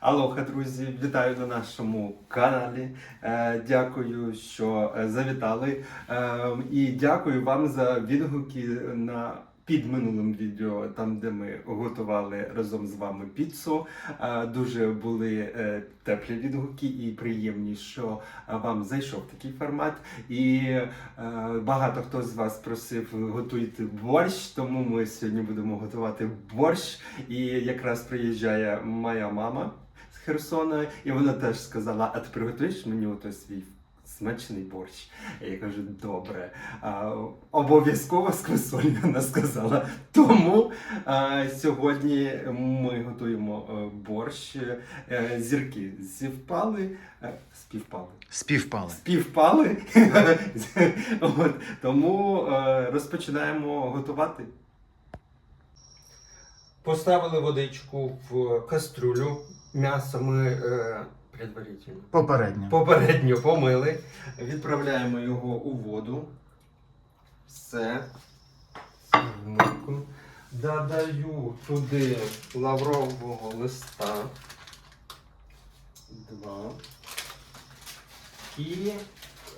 Алоха, друзі, вітаю на нашому каналі. Е, Дякую, що е, завітали. Е, І дякую вам за відгуки на під минулим відео, там де ми готували разом з вами піцу. Дуже були теплі відгуки і приємні, що вам зайшов такий формат. І багато хто з вас просив готуйте борщ, тому ми сьогодні будемо готувати борщ. І якраз приїжджає моя мама Херсона, і вона теж сказала: а ти приготуєш мені ото свій смачний борщ? Я кажу, добре. А, обов'язково з квасолью вона сказала. Тому а, сьогодні ми готуємо е, борщ. Е, Зірки зівпали, е, співпали. Співпали. Співпали. От, тому розпочинаємо готувати. Поставили водичку в кастрюлю. М'ясо ми е, предварительно. Попередньо. Попередньо помили. Відправляємо його у воду. Все. Додаю туди лаврового листа. Два. І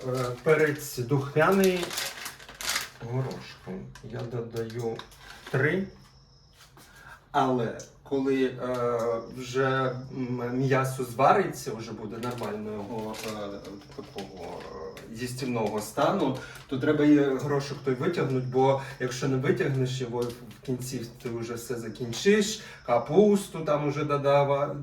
е, перець духмяний горошком. Я додаю три. Але коли е, вже м'ясо звариться, вже буде нормального е, такого е, їстівного стану, то треба і горошок той витягнути, бо якщо не витягнеш його в кінці, ти вже все закінчиш, капусту там вже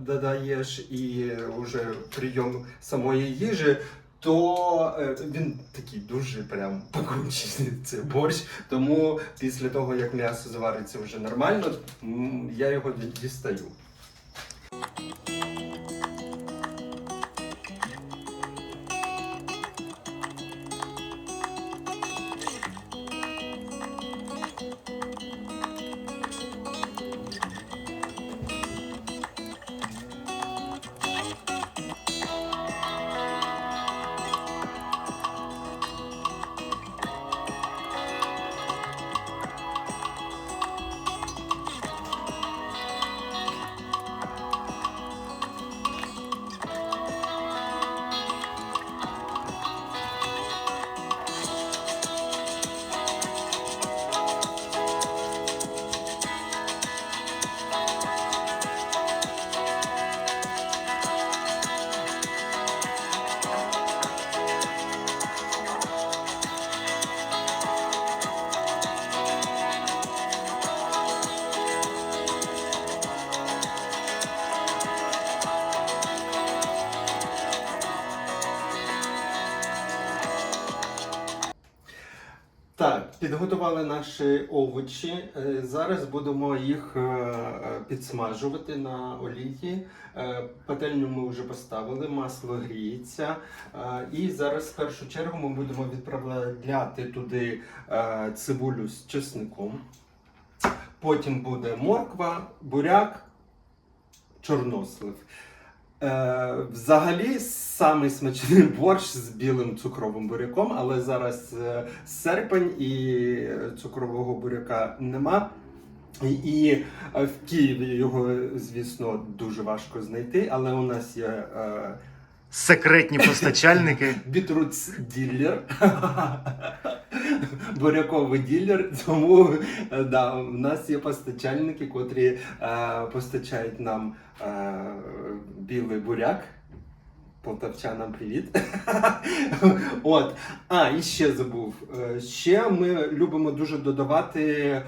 додаєш і вже прийом самої їжі. То е, він такий дуже прям покручений цей борщ. Тому після того, як м'ясо звариться вже нормально, я його дістаю. Підготували наші овочі. Е, Зараз будемо їх е, підсмажувати на олії. Е, Пательню ми вже поставили, масло гріється. І зараз в першу чергу ми будемо відправляти туди цибулю з чесником. Потім буде морква, буряк, чорнослив. Е, взагалі, самий смачний борщ з білим цукровим буряком, але зараз е, серпень і цукрового буряка нема. І, е, в Києві його, звісно, дуже важко знайти, але у нас є е, Секретні постачальники. Бітрутс ділер. Буряковий ділер. Тому е, да, у нас є постачальники, котрі е, постачають нам е, білий буряк. Полтавчанам привіт. От. А, і ще забув. Е, Ще ми любимо дуже додавати е,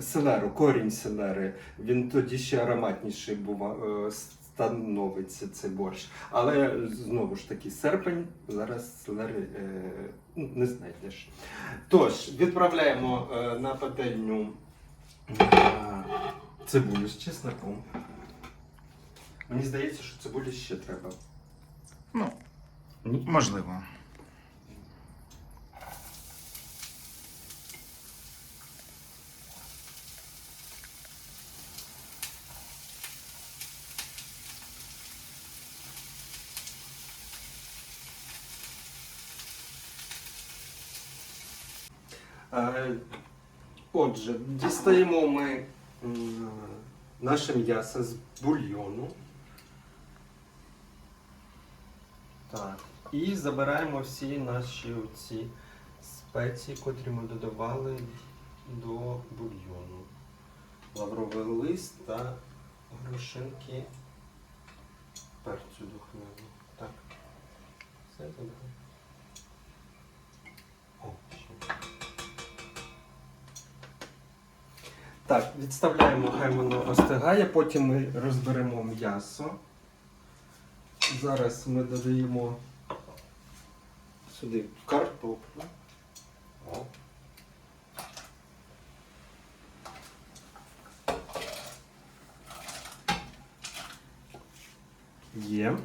селеру, корінь селери. Він тоді ще ароматніший бува, е, становиться цей борщ. Але знову ж таки серпень, зараз селери е, ну, не знайдеш. Тож, відправляємо е, на пательню е, цибулю з чесноком. Мені здається, що цибулі ще треба. Ну, Ні? можливо. Отже, дістаємо ми наше м'ясо з бульйону. Так. І забираємо всі наші оці спеції, котрі ми додавали до бульйону. Лавровий лист та горошинки перцю духмяну. Так, все добре. Так, відставляємо, хай воно остигає, потім ми розберемо м'ясо. Зараз ми додаємо сюди картоплю. Є.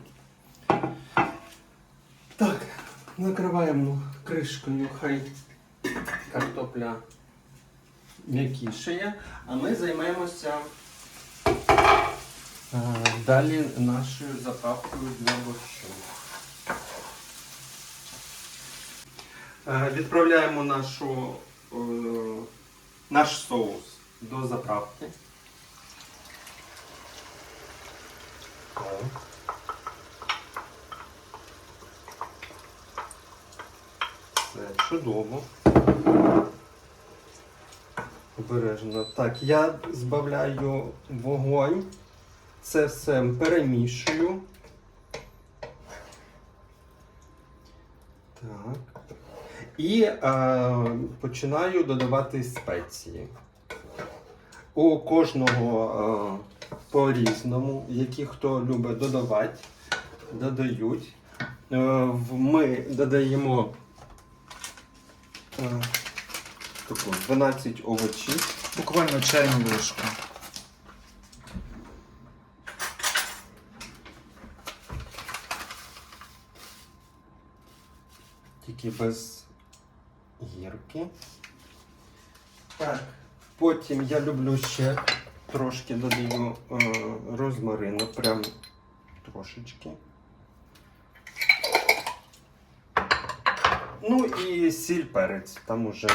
Так, накриваємо кришкою, хай картопля м'якішає, а ми займемося е, далі нашою заправкою для борщу. Е, Відправляємо нашу, е, наш соус до заправки. Все чудово. Обережно. Так, я збавляю вогонь. Це все перемішую. Так. І е, починаю додавати спеції. У кожного е, по-різному, які хто любить додавати, додають. Е, ми додаємо е, таку 12 овочів. Буквально чайну ложку. Тільки без гірки. Так. Потім я люблю ще трошки додаю е, розмарину, прям трошечки. Ну і сіль перець, там уже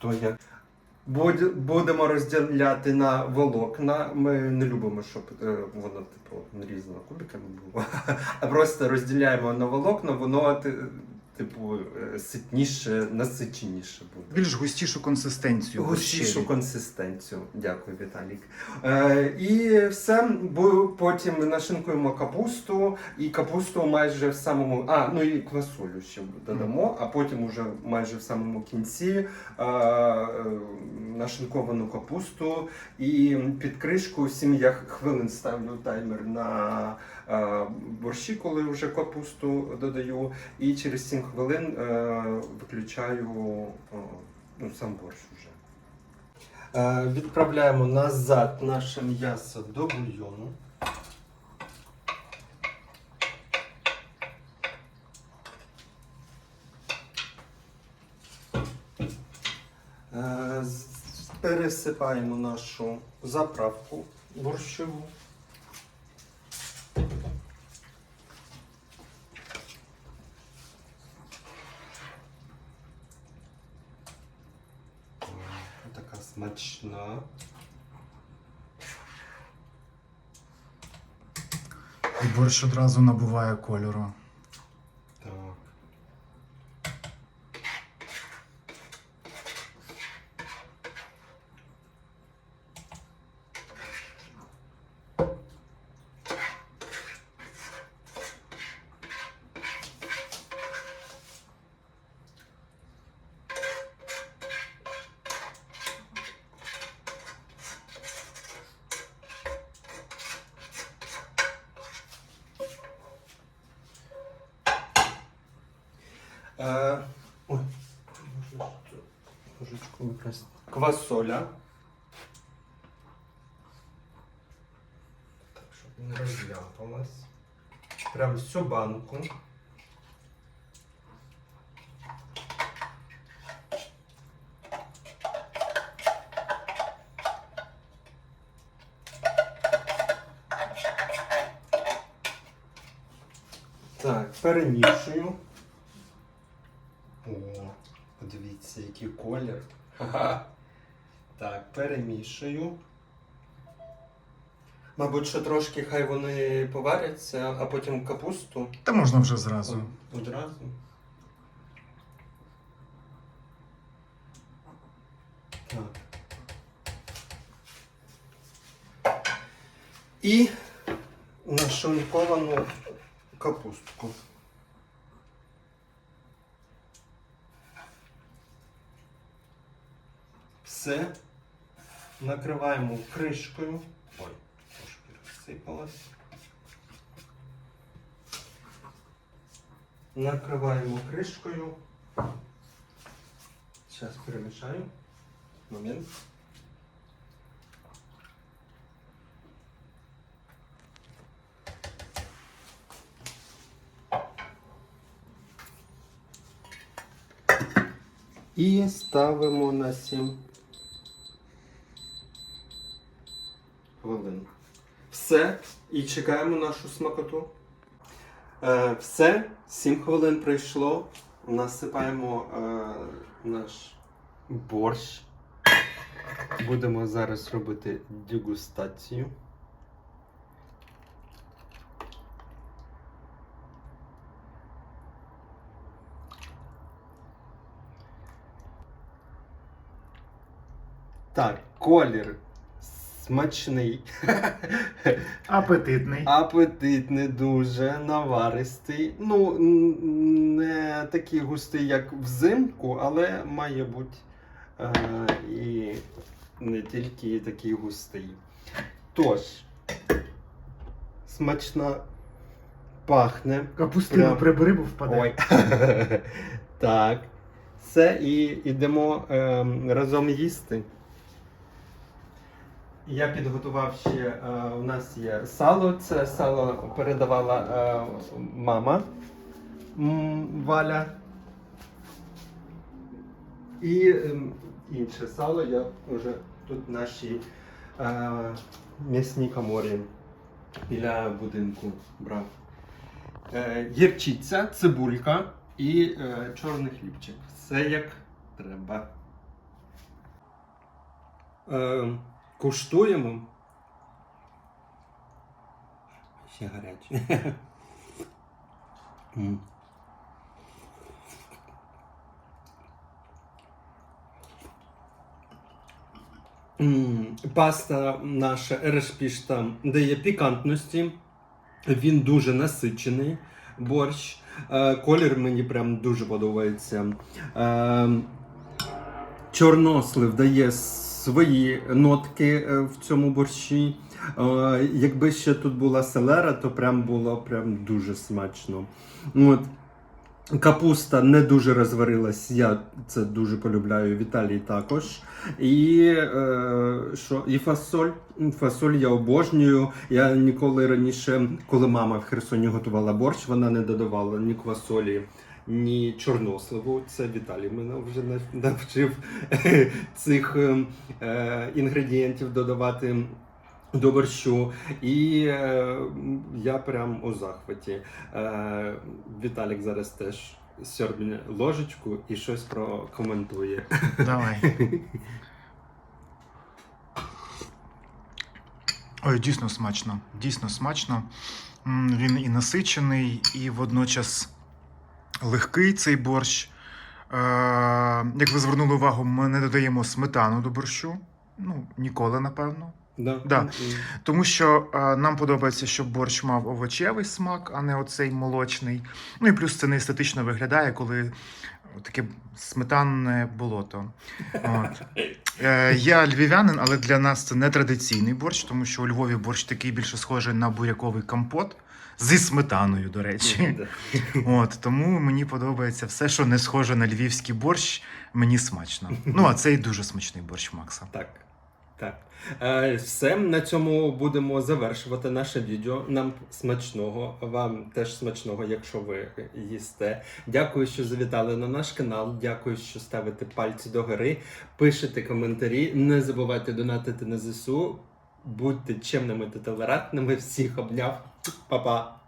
хто як. Будемо розділяти на волокна. Ми не любимо, щоб е, воно типу нарізано кубиками було. А просто розділяємо на волокна, воно типу е, ситніше, насиченіше буде. Більш густішу консистенцію. Густішу консистенцію. Дякую, Віталік. Е, і все, бо потім нашинкуємо капусту, і капусту майже в самому. А, ну і квасолю ще додамо, а потім уже майже в самому кінці е, е, нашинковану капусту. І під кришку 7 я хвилин ставлю таймер на борщі, коли вже капусту додаю. І через 7 хвилин е, виключаю е, ну, сам борщ вже. Е, відправляємо назад наше м'ясо до бульйону. Е, пересипаємо нашу заправку борщову. Така смачна. І борщ одразу набуває кольору. Е, ой, ложечку використати. Квасоля. Так, щоб не розляпалась. Прям всю банку. Так, перемішую. О, подивіться, який колір. Так, перемішую. Мабуть, що трошки хай вони поваряться, а потім капусту Та можна вже зразу. одразу. Так. І нашинковану капустку. Все. Накриваємо кришкою. Ой, трошки розсипалось. Накриваємо кришкою. Зараз перемішаю. Момент. І ставимо на 7 хвилин. Все. І чекаємо нашу смакоту. Е, все, 7 хвилин пройшло. Насипаємо е, наш борщ. Будемо зараз робити дегустацію. Так, колір смачний. Апетитний. Апетитний дуже, наваристий. Ну, не такий густий, як взимку, але має бути е, і не тільки такий густий. Тож, смачно пахне. Капустину Прям. прибери, бо впаде. Ой. так. Все, і йдемо ем, разом їсти. Я підготував ще, е, у нас є сало. Це сало передавала е, мама Валя. І ем, інше сало я вже тут в нашій е, м'ясній коморі біля будинку брав. Е, гірчиця, цибулька і чорний хлібчик. Все як треба. Е, куштуємо. Ще гаряче. Паста наша ерешпішта дає пікантності. Він дуже насичений борщ. Е, колір мені прям дуже подобається. Е, чорнослив дає свої нотки е, в цьому борщі. Е, якби ще тут була селера, то прям було прям дуже смачно. От. Капуста не дуже розварилась, я це дуже полюбляю, Віталій також. І, е, що, і фасоль. Фасоль я обожнюю. Я ніколи раніше, коли мама в Херсоні готувала борщ, вона не додавала ні квасолі, ні чорносливу. Це Віталій мене вже навчив цих е, е, інгредієнтів додавати. До борщу, і е, я прям у захваті. Е, Віталік зараз теж сьорбне ложечку і щось прокоментує. Давай. Ой, дійсно смачно. Дійсно смачно. Він і насичений, і водночас легкий цей борщ. Е, Як ви звернули увагу, ми не додаємо сметану до борщу. Ну, ніколи, напевно. Да. Да. Тому що е, нам подобається, щоб борщ мав овочевий смак, а не оцей молочний. Ну і плюс це не естетично виглядає, коли таке сметанне болото. От. Е, я львів'янин, але для нас це не традиційний борщ, тому що у Львові борщ такий більше схожий на буряковий компот зі сметаною, до речі. От тому мені подобається все, що не схоже на львівський борщ, мені смачно. Ну а цей дуже смачний борщ Макса. Так. Так. Е, все, на цьому будемо завершувати наше відео. Нам смачного, вам теж смачного, якщо ви їсте. Дякую, що завітали на наш канал. Дякую, що ставите пальці догори, пишете коментарі. Не забувайте донатити на ЗСУ. Будьте чемними та толерантними. Всіх обняв. 爸爸。